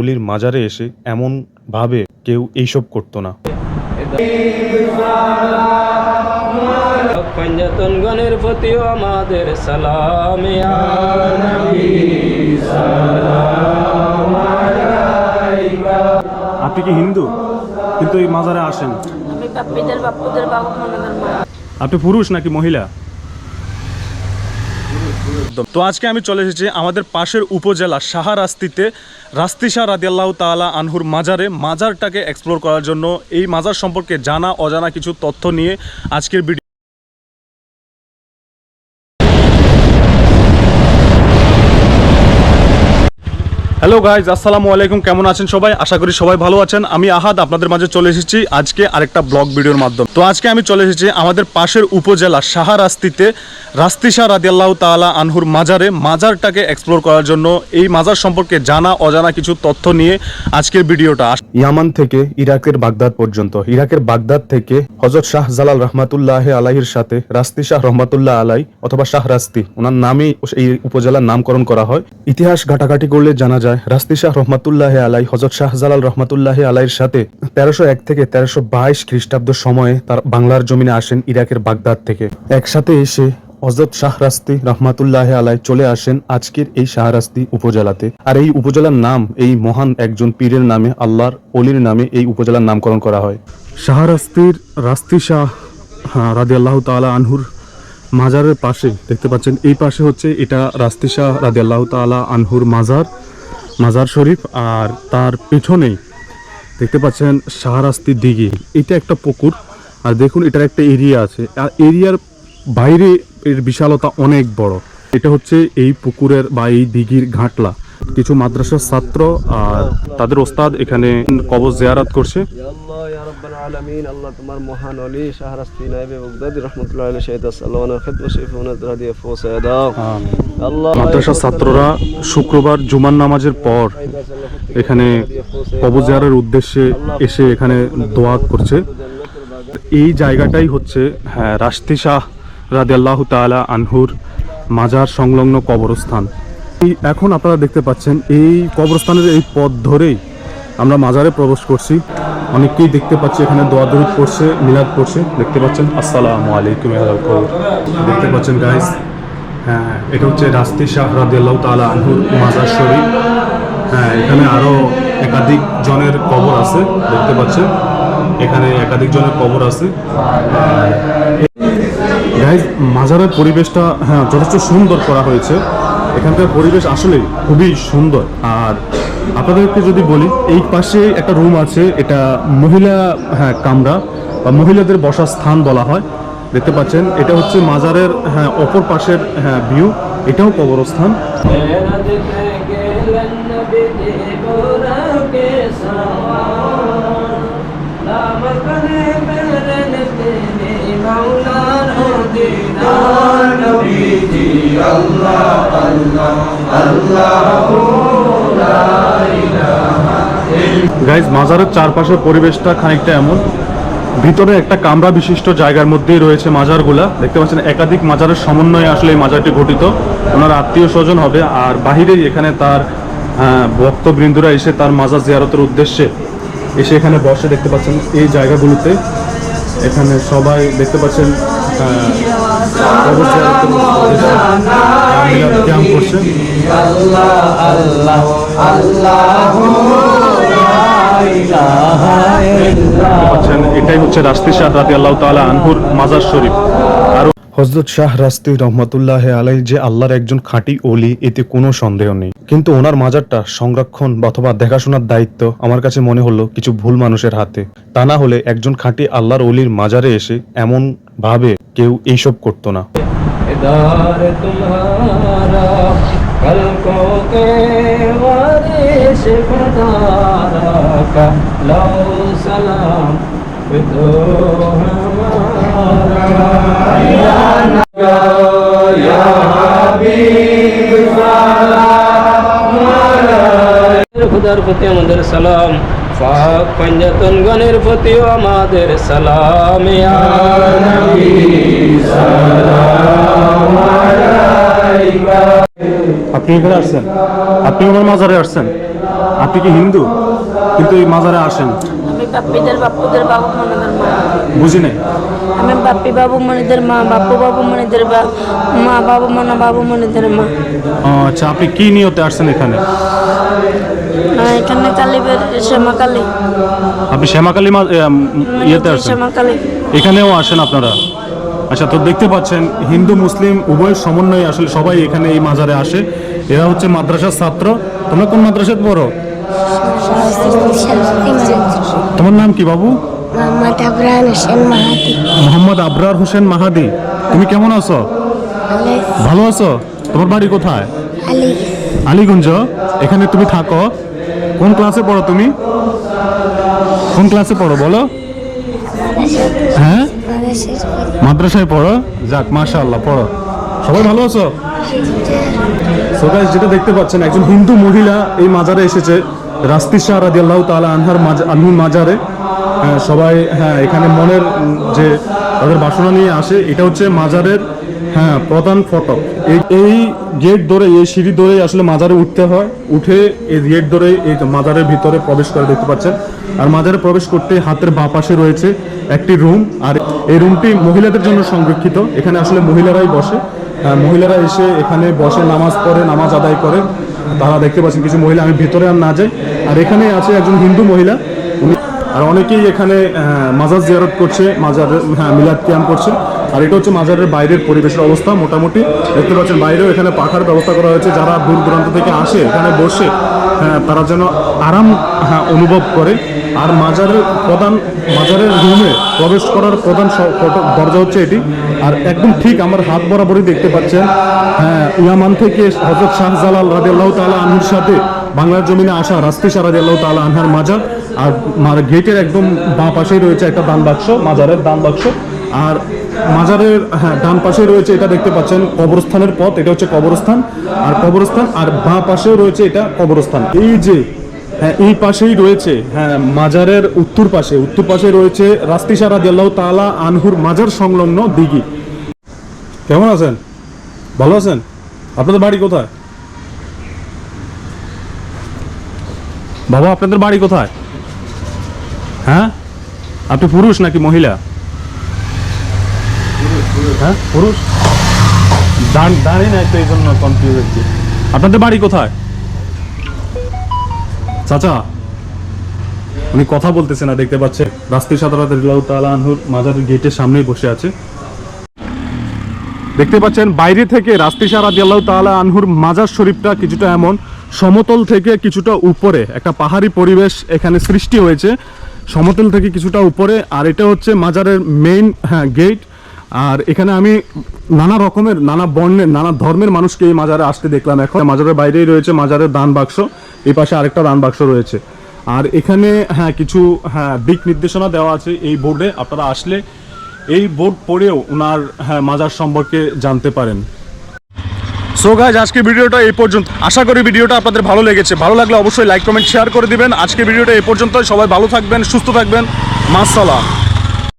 অলির মাজারে এসে এমন ভাবে কেউ এইসব করতো না। গণের প্রতিও আমাদের সালাম আপনি কি হিন্দু? কিন্তু এই মাজারে আসেন। মনে আপনি পুরুষ নাকি মহিলা? তো আজকে আমি চলে এসেছি আমাদের পাশের উপজেলা সাহারাস্তিতে রাস্তিশাহ রাদিয়াল্লাহ তালা আনহুর মাজারে। মাজারটাকে এক্সপ্লোর করার জন্য এই মাজার সম্পর্কে জানা অজানা কিছু তথ্য নিয়ে আজকের ভিডিও হ্যালো গাইজ আসসালামু আলাইকুম। কেমন আছেন সবাই? আশা করি সবাই ভালো আছেন। আমি আহাদ, আপনাদের মাঝে চলে এসেছি আজকে আরেকটা ব্লগ ভিডিওর মাধ্যমে। তো আজকে আমি চলে এসেছি আমাদের পাশের উপজেলা সাহারাস্তিতে রাস্তিশাহ রাদিয়াল্লাহ তাআলা আনহুর মাজারে। মাজারটাকে এক্সপ্লোর করার জন্য এই মাজার সম্পর্কে জানা, অজানা কিছু তথ্য নিয়ে আজকের ভিডিওটা। ইয়ামান থেকে ইরাকের বাগদাদ পর্যন্ত। ইরাকের বাগদাদ থেকে হজরত শাহ জালাল রহমাতুল্লাহ আলাহির সাথে রাস্তি শাহ রহমাতুল্লাহ আলাই অথবা শাহ রাস্তি ওনার নামেই এই উপজেলার নামকরণ করা হয়। ইতিহাস ঘাটাঘাটি করলে জানা যায় রাস্তি শাহ রহমাতুল্লাহ আলাই হজরত শাহ জালাল রহমাতুল্লাহ আলাইর সাথে তেরোশো এক থেকে তেরোশো বাইশ খ্রিস্টাব্দ সময়ে তার বাংলার জমিনে আসেন ইরাকের বাগদাদ থেকে। একসাথে এসে হজরত শাহরাস্তি রহমাতুল্লাহ আলাই চলে আসেন আজকের এই শাহরাস্তি উপজেলাতে। আর এই উপজেলার নাম, এই মহান একজন পীরের নামে, আল্লাহর অলির নামে এই উপজেলার নামকরণ করা হয়। শাহরাস্তির রাস্তি শাহ রাদি আল্লাহ তালা আনহুর মাজারের পাশে, দেখতে পাচ্ছেন, এই পাশে হচ্ছে এটা রাস্তি শাহ রাদি আল্লাহ তালা আনহুর মাজার। মাজার শরীফ আর তার পেছনেই দেখতে পাচ্ছেন শাহরাস্তি দিঘি। এটা একটা পুকুর আর দেখুন এটার একটা এরিয়া আছে। আর এরিয়ার বাইরে এর বিশালতা অনেক বড়। এটা হচ্ছে এই পুকুরের বা এই দিঘির ঘাটলা। কিছু মাদ্রাসার ছাত্র আর তাদের ওস্তাদ এখানে কবর জিয়ারাত করছে। আল্লাহ রাব্বাল আলামিন আল্লাহ তোমার মহান ওলি শাহরাস্তি নাইবে বাগদাদি রাহমাতুল্লাহ আলাইহি শাহিদ সাল্লাল্লাহু আলাইহি শরীফ ওনা দিয়ে ফৌসায় দাও। আল্লাহ মাদ্রাসার ছাত্ররা শুক্রবার জুমার নামাজের পর এখানে জিয়ারের উদ্দেশ্যে এসে এখানে দোয়া করছে। এই জায়গাটাই হচ্ছে হ্যাঁ রাস্তি শাহ রাদে আল্লাহ তালা আনহুর মাজার সংলগ্ন কবরস্থান। এখন আপনারা দেখতে পাচ্ছেন, এই কবরস্থানের এই পথ ধরেই আমরা মাজারে প্রবেশ করছি। অনেককেই দেখতে পাচ্ছি, এখানে দোয়া দরুদ পড়ছে, মিলাদ পড়ছে। দেখতে পাচ্ছেন, আসসালামু আলাইকুম দেখতে পাচ্ছেন গাইস হ্যাঁ এটা হচ্ছে রাস্তি শাহ রাদিয়াল্লাহ তাআলা আনহুর মাজার শরীফ। হ্যাঁ এখানে আরও একাধিক জনের কবর আছে, দেখতে পাচ্ছেন। এখানে একাধিক জনের কবর আছে। গাইজ মাজারের পরিবেশটা হ্যাঁ যথেষ্ট সুন্দর করা হয়েছে। এখানকার পরিবেশ আসলে খুবই সুন্দর। আর আপনাদেরকে যদি বলি, এই পাশে একটা রুম আছে, এটা মহিলা হ্যাঁ কামরা বা মহিলাদের বসার স্থান বলা হয়। দেখতে পাচ্ছেন, এটা হচ্ছে মাজারের হ্যাঁ অপর পাশের হ্যাঁ ভিউ এটাও কবরস্থান। গাইজ মাজারের চারপাশের পরিবেশটা খানিকটা এমন। ভিতরে একটা কামরা বিশিষ্ট জায়গার মধ্যেই রয়েছে মাজারগুলা। দেখতে পাচ্ছেন একাধিক মাজারের সমন্বয়ে আসলে এই মাজারটি গঠিত। ওনার আত্মীয় স্বজন হবে আর বাহিরেই এখানে তার আহ, ভক্তবৃন্দরা এসে তার মাজার জিয়ারতের উদ্দেশ্যে এসে এখানে বসে দেখতে পাচ্ছেন এই জায়গাগুলোতে। এখানে সবাই দেখতে পাচ্ছেন পাচ্ছেন এটাই হচ্ছে রাস্তি শাহ রাতি আল্লাহ তালা আনহুর মাজার শরীফ। হজরত শাহ রাস্তি রহমতুল্লাহ আলাই যে আল্লাহর একজন খাঁটি ওলি, এতে কোনো সন্দেহ নেই। কিন্তু ওনার মাজারটা সংরক্ষণ অথবা দেখাশোনার দায়িত্ব আমার কাছে মনে হলো কিছু ভুল মানুষের হাতে। তা না হলে একজন খাঁটি আল্লাহর ওলির মাজারে এসে এমন ভাবে কেউ এইসব করতো না। আমাদের সালাম পাক পঞ্জাতন গণের প্রতিও আমাদের সালাম আপনি এখানে আসছেন? আপনি আমার মাজারে আসছেন? আপনি কি হিন্দু? কিন্তু এই মাজারে আসেন। আমি বাপ্পিদের বাপ্পুদের বাবু মনিদের মা। বুঝি নাই? আমি বাপ্পি বাবু মনিদের মা বাপ্পু বাবু মনিদের বা- মা বাবু মনা বাবু মনিদের মা। আচ্ছা আপনি কি নিয়তে আসছেন এখানে? এখানে কালী বের শ্যামা কালী আপনি শ্যামাকালী মা- ইয়েতে আসছেন? শ্যামা কালী এখানেও আসেন আপনারা? আচ্ছা তো দেখতে পাচ্ছেন হিন্দু মুসলিম উভয় সমন্বয়ে আসলে সবাই এখানে এই মাজারে আসে। এরা হচ্ছে মাদ্রাসার ছাত্র। তোমরা কোন মাদ্রাসায় পড়ো? তোমার নাম কি বাবু? মোহাম্মদ আবরান হোসেন মাহাদি। মোহাম্মদ আবরার হোসেন মাহাদি। তুমি কেমন আছো? ভালো। আছো? তোমার বাড়ি কোথায়? আলী। আলীগঞ্জ। এখানে তুমি থাকো। কোন ক্লাসে পড়ো তুমি? কোন ক্লাসে পড়ো বলো? হ্যাঁ? মাদ্রাসায় পড়ো? যাক মাশাআল্লাহ পড়ো। সবাই ভালো আছো? সবাই যেটা দেখতে পাচ্ছেন একজন হিন্দু মহিলা এই মাজারে এসেছে। রাস্তি শাহ রাদিয়াল্লাহু তাআলা আনহার মাজ- আনহুর মাজারে হ্যাঁ, সবাই হ্যাঁ এখানে মনের যে তাদের বাসনা নিয়ে আসে এটা হচ্ছে মাজারের হ্যাঁ প্রধান ফটক। এই গেট ধরে এই সিঁড়ি ধরে আসলে মাজারে উঠতে হয়। উঠে এই গেট ধরে এই মাজারের ভিতরে প্রবেশ করে দেখতে পাচ্ছেন। আর মাজারে প্রবেশ করতে হাতের বাঁ পাশে রয়েছে একটি রুম। আর এই রুমটি মহিলাদের জন্য সংরক্ষিত। এখানে আসলে মহিলারাই বসে। আহ, মহিলারা এসে এখানে বসে নামাজ পড়ে নামাজ আদায় করে। তারা দেখতে পাচ্ছেন কিছু মহিলা, আমি ভেতরে আর না যাই। আর এখানে আছে একজন হিন্দু মহিলা। আর অনেকেই এখানে মাজার জিয়ারত করছে, মাজার হ্যাঁ মিলাদ ক্যাম্প করছে। আর এটা হচ্ছে মাজারের বাইরের পরিবেশের অবস্থা মোটামুটি। দেখতে পাচ্ছেন বাইরেও এখানে পাখার ব্যবস্থা করা হয়েছে। যারা দূর দূরান্ত থেকে আসে, এখানে বসে তারা যেন আরাম হ্যাঁ, অনুভব করে। আর মাজারের প্রধান মাজারের রুমে প্রবেশ করার প্রধান দরজা হচ্ছে এটি। আর একদম ঠিক আমার হাত বরাবরই দেখতে পাচ্ছেন। হ্যাঁ ইয়ামান থেকে হজরত শাহজালাল রাদিয়াল্লাহু তালা আনহুর সাথে বাংলার জমিনে আসা রাস্তি শাহ রাদিয়াল্লাহু তালা আনহার মাজার। আর গেটের একদম বাঁ পাশেই রয়েছে একটা দান বাক্স মাজারের দান বাক্স। আর মাজারের হ্যাঁ ডান পাশে রয়েছে এটা দেখতে পাচ্ছেন, কবরস্থানের পথ, এটা হচ্ছে কবরস্থান, আর কবরস্থান, আর বাঁ পাশেও রয়েছে এটা কবরস্থান। এই যে হ্যাঁ এই পাশেই রয়েছে হ্যাঁ মাজারের উত্তর পাশে উত্তর পাশে রয়েছে রাস্তিসারা দিয়াল্লাহ তালা আনহুর মাজার সংলগ্ন দিঘি। কেমন আছেন? ভালো আছেন? আপনাদের বাড়ি কোথায়? বাবা, আপনাদের বাড়ি কোথায়? হ্যাঁ? আপনি পুরুষ নাকি মহিলা? হ্যাঁ? পুরুষ? দাঁড়- দাঁড়িয়ে নাই তো এই জন্য কনফিউজ হচ্ছে আপনাদের বাড়ি কোথায়? চাচা, উনি কথা বলতেছে না, দেখতে পাচ্ছে। রাস্তি সাদারাত তাআলা আনহুর মাজারের গেটের সামনেই বসে আছে। দেখতে পাচ্ছেন, বাইরে থেকে রাস্তিশা রাদিয়াল্লাহু তাআলা আনহুর মাজার শরীফটা কিছুটা এমন, সমতল থেকে কিছুটা উপরে, একটা পাহাড়ি পরিবেশ এখানে সৃষ্টি হয়েছে। সমতল থেকে কিছুটা উপরে, আর এটা হচ্ছে মাজারের মেইন হ্যাঁ গেট আর এখানে আমি নানা রকমের, নানা বর্ণের, নানা ধর্মের মানুষকে এই মাজারে আসতে দেখলাম। এখন মাজারের বাইরেই রয়েছে মাজারের দান বাক্স, এই পাশে আরেকটা দান বাক্স রয়েছে। আর এখানে হ্যাঁ কিছু হ্যাঁ দিক নির্দেশনা দেওয়া আছে এই বোর্ডে, আপনারা আসলে এই বোর্ড পড়েও ওনার হ্যাঁ মাজার সম্পর্কে জানতে পারেন। সো গাইজ আজকে ভিডিওটা এই পর্যন্ত। আশা করি ভিডিওটা আপনাদের ভালো লেগেছে। ভালো লাগলে অবশ্যই লাইক, কমেন্ট শেয়ার করে দিবেন। আজকে ভিডিওটা এই পর্যন্ত সবাই ভালো থাকবেন, সুস্থ থাকবেন। মাসালাম